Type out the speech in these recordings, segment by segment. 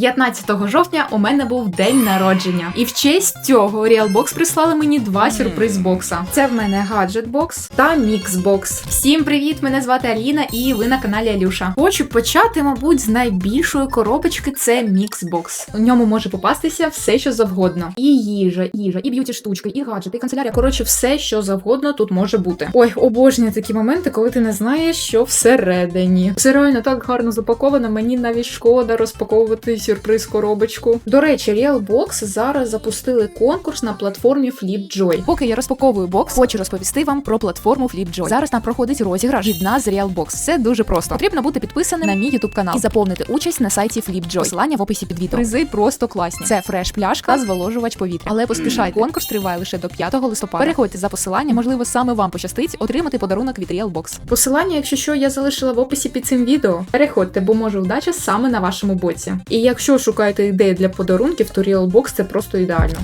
15 жовтня у мене був день народження, і в честь цього Realbox прислали мені два сюрприз бокса. Це в мене гаджет бокс та мікс бокс. Всім привіт! Мене звати Аліна, і ви на каналі Алюша. Хочу почати, мабуть, з найбільшої коробочки. Це мікс бокс. У ньому може попастися все, що завгодно. І їжа, їжа, і б'юті штучки, і гаджети, і канцелярія. Коротше, все, що завгодно тут може бути. Ой, обожнюю такі моменти, коли ти не знаєш, що всередині. Все реально так гарно запаковано. Мені навіть шкода розпаковувати сюрприз коробочку. До речі, Realbox зараз запустили конкурс на платформі FlipJoy. Поки я розпаковую бокс, хочу розповісти вам про платформу FlipJoy. Зараз там проходить розіграш від нас з Realbox. Все дуже просто. Потрібно бути підписаним на мій YouTube канал і заповнити участь на сайті FlipJoy. Посилання в описі під відео. Призи просто класні. Це фреш пляшка та зволожувач повітря. Але поспішайте, конкурс триває лише до 5 листопада. Переходьте за посиланням, можливо, саме вам пощастить отримати подарунок від Realbox. Посилання, якщо що, я залишила в описі під цим відео. Переходьте, бо може удача саме на вашому боці. І якщо шукаєте ідеї для подарунків, то Realbox це просто ідеально.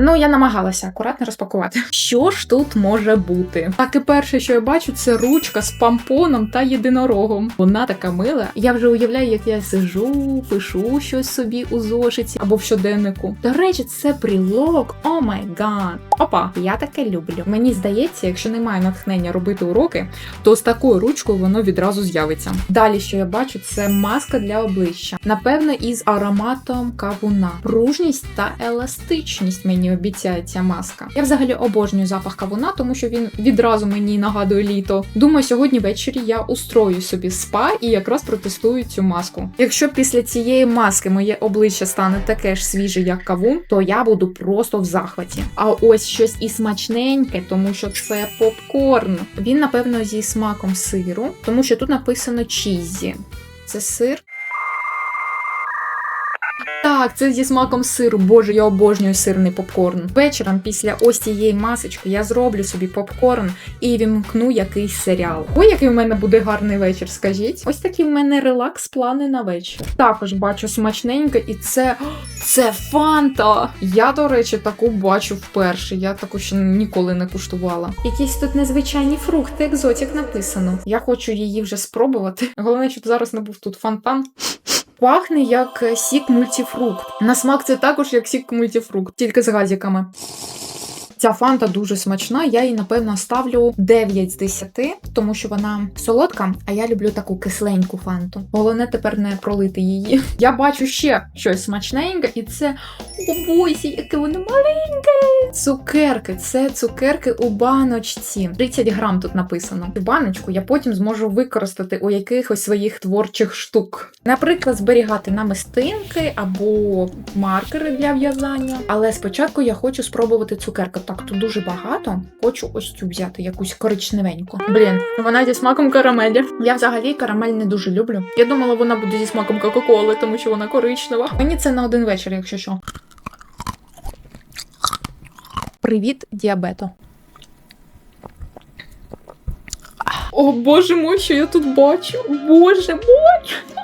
Ну, я намагалася акуратно розпакувати. Що ж тут може бути? Так і перше, що я бачу, це ручка з помпоном та єдинорогом. Вона така мила. Я вже уявляю, як я сижу, пишу щось собі у зошиті або в щоденнику. До речі, це прилог. О май гад. Опа, я таке люблю. Мені здається, якщо немає натхнення робити уроки, то з такою ручкою воно відразу з'явиться. Далі, що я бачу, це маска для обличчя. Напевно, із ароматом кавуна. Пружність та еластичність мені обіцяє ця маска. Я взагалі обожнюю запах кавуна, тому що він відразу мені нагадує літо. Думаю, сьогодні ввечері я устрою собі спа і якраз протестую цю маску. Якщо після цієї маски моє обличчя стане таке ж свіже, як кавун, то я буду просто в захваті. А ось щось і смачненьке, тому що це попкорн. Він, напевно, зі смаком сиру, тому що тут написано чізі. Це сир. Так, це зі смаком сиру. Боже, я обожнюю сирний попкорн. Вечором після ось цієї масочки я зроблю собі попкорн і вімкну якийсь серіал. Ой, який в мене буде гарний вечір, скажіть. Ось такі в мене релакс плани на вечір. Також бачу смачненьке, і це це фанта. Я, до речі, таку бачу вперше. Я таку ще ніколи не куштувала. Якісь тут незвичайні фрукти, екзотик написано. Я хочу її вже спробувати. Головне, щоб зараз не був тут фонтан. Пахне як е, сік мультифрукт. На смак це також як сік мультифрукт, тільки з газіками. Ця фанта дуже смачна, я їй, напевно, ставлю 9 з 10, тому що вона солодка, а я люблю таку кисленьку фанту. Головне тепер не пролити її. Я бачу ще щось смачненьке, і це о бозі, яке воно маленьке. Цукерки, це цукерки у баночці. 30 грам тут написано. Цю баночку я потім зможу використати у якихось своїх творчих штук. Наприклад, зберігати намистинки або маркери для в'язання. Але спочатку я хочу спробувати цукерку. Так, тут дуже багато. Хочу ось цю взяти, якусь коричневеньку. Блін, вона зі смаком карамелі. Я взагалі карамель не дуже люблю. Я думала, вона буде зі смаком Кока-Коли, тому що вона коричнева. Мені це на один вечір, якщо що. Привіт, діабето. О, боже мой, що я тут бачу? Боже мой!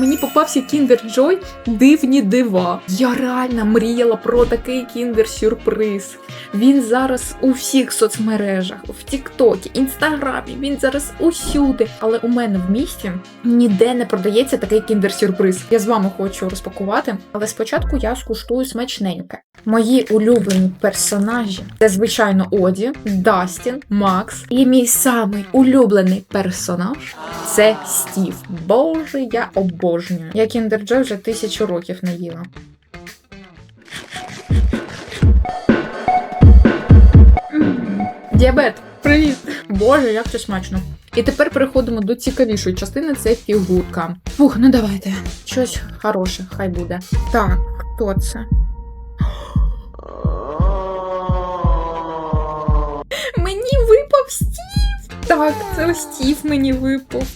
Мені попався Kinder Joy дивні дива. Я реально мріяла про такий Kinder сюрприз. Він зараз у всіх соцмережах, в Тіктокі, Інстаграмі, він зараз усюди. Але у мене в місті ніде не продається такий Kinder сюрприз. Я з вами хочу розпакувати, але спочатку я скуштую смачненьке. Мої улюблені персонажі це, звичайно, Оді, Дастін, Макс. І мій самий улюблений персонаж це Стів. Боже, я обожнюю. Я Kinder Joy вже тисячу років не їла. Діабет, привіт! Боже, як це смачно. І тепер переходимо до цікавішої частини це фігурка. Фух, ну давайте. Щось хороше, хай буде. Так, хто це? Мені випав Стів! Так, це Стів мені випав.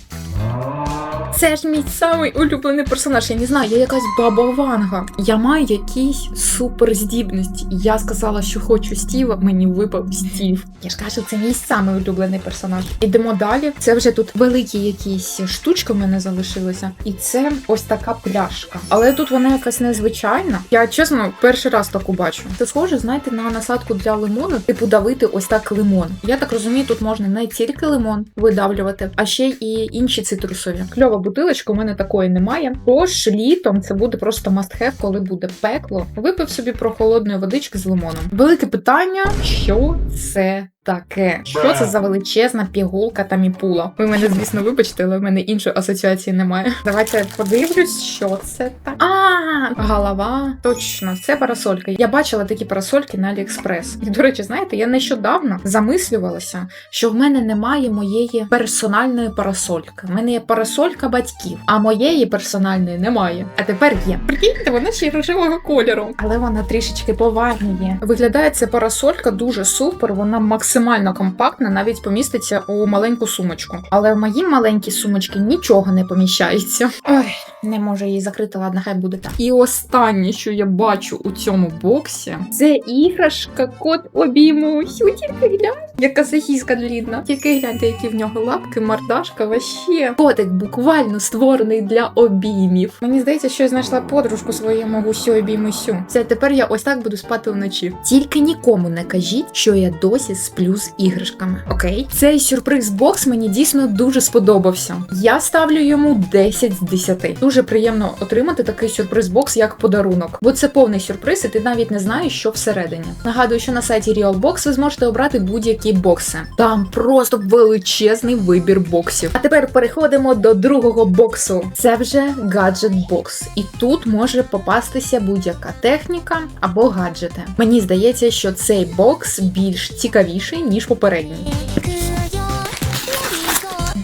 Це ж мій самий улюблений персонаж. Я не знаю, я якась баба Ванга. Я маю якісь суперздібності. Я сказала, що хочу Стіва, мені випав Стів. Я ж кажу, це мій самий улюблений персонаж. Ідемо далі. Це вже тут великі якісь штучки в мене залишилися. І це ось така пляшка. Але тут вона якась незвичайна. Я чесно перший раз таку бачу. Це схоже, знаєте, на насадку для лимону, типу давити ось так лимон. Я так розумію, тут можна не тільки лимон видавлювати, а ще й інші цитрусові. Кльово бутилочка, у мене такої немає. Тож літом це буде просто must-have, коли буде пекло. Випив собі прохолодної водички з лимоном. Велике питання, що це таке? Що це за величезна пігулка та міпула? Ви мене, звісно, вибачте, але в мене іншої асоціації немає. Давайте подивлюсь, що це так. А, голова. Точно, це парасолька. Я бачила такі парасольки на Аліекспрес. І, до речі, знаєте, я нещодавно замислювалася, що в мене немає моєї персональної парасольки. В мене є парасолька батьків, а моєї персональної немає. А тепер є. Прикиньте, вона ще й рожевого кольору, але вона трішечки поважніє. Виглядає ця парасолька дуже супер. Вона максимально компактна, навіть поміститься у маленьку сумочку. Але в моїй маленькій сумочці нічого не поміщається. Ой, не можу її закрити, ладно, хай буде так. І останнє, що я бачу у цьому боксі, це іграшка кот обійму. Тільки глянь, яка сахіська длідна. Тільки гляньте, які в нього лапки, мордашка, ваще. Котик буквально створений для обіймів. Мені здається, що я знайшла подружку своєму гусю обіймусю. Це тепер я ось так буду спати вночі. Тільки нікому не кажіть, що я досі сплю з іграшками. Окей, цей сюрприз бокс мені дійсно дуже сподобався. Я ставлю йому 10 з 10. Дуже приємно отримати такий сюрприз бокс як подарунок, бо це повний сюрприз, і ти навіть не знаєш, що всередині. Нагадую, що на сайті RealBox ви зможете обрати будь-які бокси. Там просто величезний вибір боксів. А тепер переходимо до другого боксу. Це вже гаджет бокс, і тут може попастися будь-яка техніка або гаджети. Мені здається, що цей бокс більш цікавіший ніж попередній.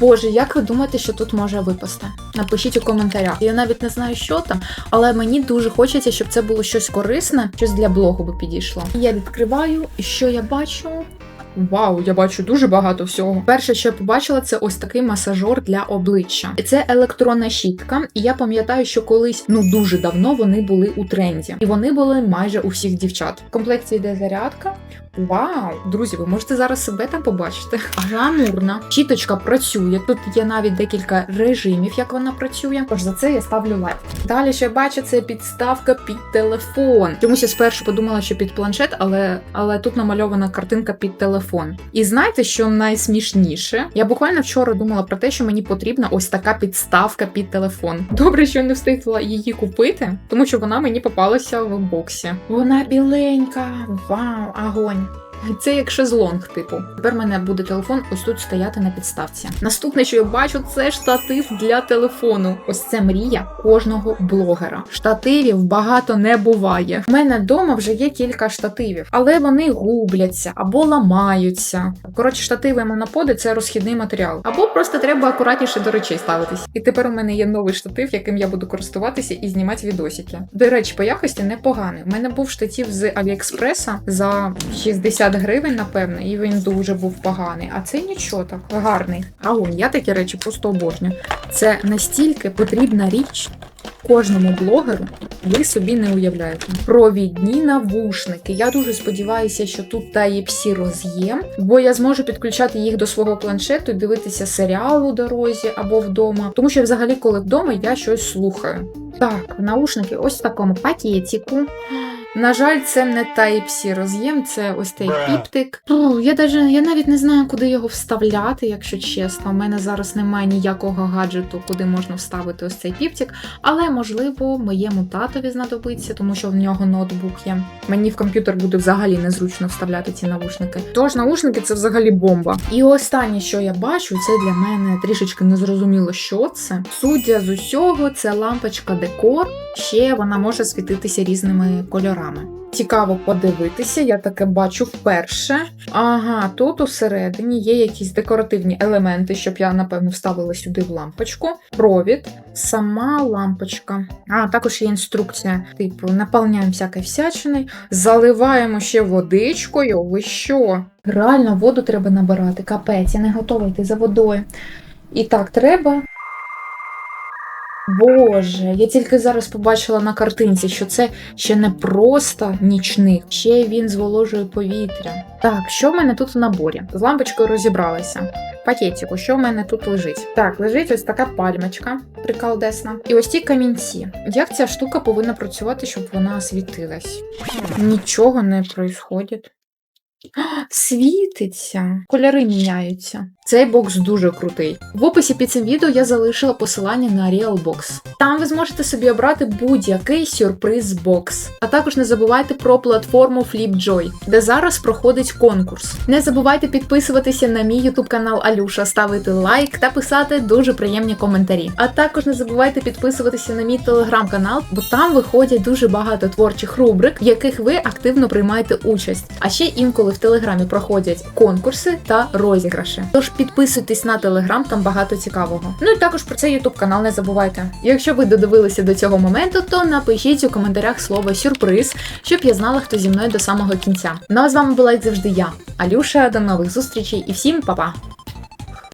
Боже, як ви думаєте, що тут може випасти? Напишіть у коментарях. Я навіть не знаю, що там, але мені дуже хочеться, щоб це було щось корисне, щось для блогу би підійшло. Я відкриваю, і що я бачу? Вау, я бачу дуже багато всього. Перше, що я побачила, це ось такий масажор для обличчя. Це електронна щітка. І я пам'ятаю, що колись ну дуже давно вони були у тренді, і вони були майже у всіх дівчат. В комплекті йде зарядка. Вау, друзі, ви можете зараз себе там побачити. Гламурна. Щіточка працює. Тут є навіть декілька режимів, як вона працює. Тож за це я ставлю лайк. Далі, я бачу, це підставка під телефон. Чомусь я спершу подумала, що під планшет, але, але тут намальована картинка під телефон. І знаєте, що найсмішніше? Я буквально вчора думала про те, що мені потрібна ось така підставка під телефон. Добре, що не встигла її купити, тому що вона мені попалася в боксі. Вона біленька. Вау, агонь. Це як шезлонг, типу. Тепер в мене буде телефон ось тут стояти на підставці. Наступне, що я бачу, це штатив для телефону. Ось це мрія кожного блогера. Штативів багато не буває. У мене вдома вже є кілька штативів, але вони губляться або ламаються. Коротше, штативи моноподи це розхідний матеріал. Або просто треба акуратніше до речей ставитись. І тепер у мене є новий штатив, яким я буду користуватися і знімати відосики. До речі, по якості непоганий. У мене був штатив з Аліекспреса за 60 гривень, напевне, і він дуже був поганий. А цей нічого так, гарний. А он, я такі речі просто обожнюю. Це настільки потрібна річ. Кожному блогеру ви собі не уявляєте. Провідні навушники. Я дуже сподіваюся, що тут Type-C роз'єм, бо я зможу підключати їх до свого планшету і дивитися серіал у дорозі або вдома. Тому що, взагалі, коли вдома я щось слухаю. Так, наушники ось в такому пакетику. На жаль, це не Type-C роз'єм, це ось цей піптик. Я даже, я навіть не знаю, куди його вставляти, якщо чесно. У мене зараз немає ніякого гаджету, куди можна вставити ось цей піптик. Але можливо, моєму татові знадобиться, тому що в нього ноутбук є. Мені в комп'ютер буде взагалі незручно вставляти ці навушники. Тож наушники це взагалі бомба. І останнє, що я бачу, це для мене трішечки незрозуміло, що це. Суддя з усього, це лампочка декор. Ще вона може світитися різними кольорами. Цікаво подивитися, я таке бачу вперше. Ага, тут усередині є якісь декоративні елементи, щоб я, напевно, вставила сюди в лампочку. Провід, сама лампочка. А, також є інструкція. Типу, наповняємо всякою всячиною, заливаємо ще водичкою. Ви що? Реально воду треба набирати. Капець, я не готова йти за водою. І так, треба. Боже, я тільки зараз побачила на картинці, що це ще не просто нічник, ще він зволожує повітря. Так, що в мене тут в наборі? З лампочкою розібралися. Пакетику, що в мене тут лежить? Так, лежить ось така пальмочка приколдесна. І ось ті камінці. Як ця штука повинна працювати, щоб вона світилась? Нічого не відбувається. Світиться. Кольори міняються. Цей бокс дуже крутий. В описі під цим відео я залишила посилання на Real Box. Там ви зможете собі обрати будь-який сюрприз бокс. А також не забувайте про платформу FlipJoy, де зараз проходить конкурс. Не забувайте підписуватися на мій YouTube канал Алюша, ставити лайк та писати дуже приємні коментарі. А також не забувайте підписуватися на мій телеграм-канал, бо там виходять дуже багато творчих рубрик, в яких ви активно приймаєте участь. А ще інколи в телеграмі проходять конкурси та розіграші. Тож підписуйтесь на телеграм, там багато цікавого. Ну і також про цей ютуб канал не забувайте. Якщо ви додивилися до цього моменту, то напишіть у коментарях слово сюрприз, щоб я знала, хто зі мною до самого кінця. Ну а з вами була як завжди я, Алюша. До нових зустрічей і всім па-па!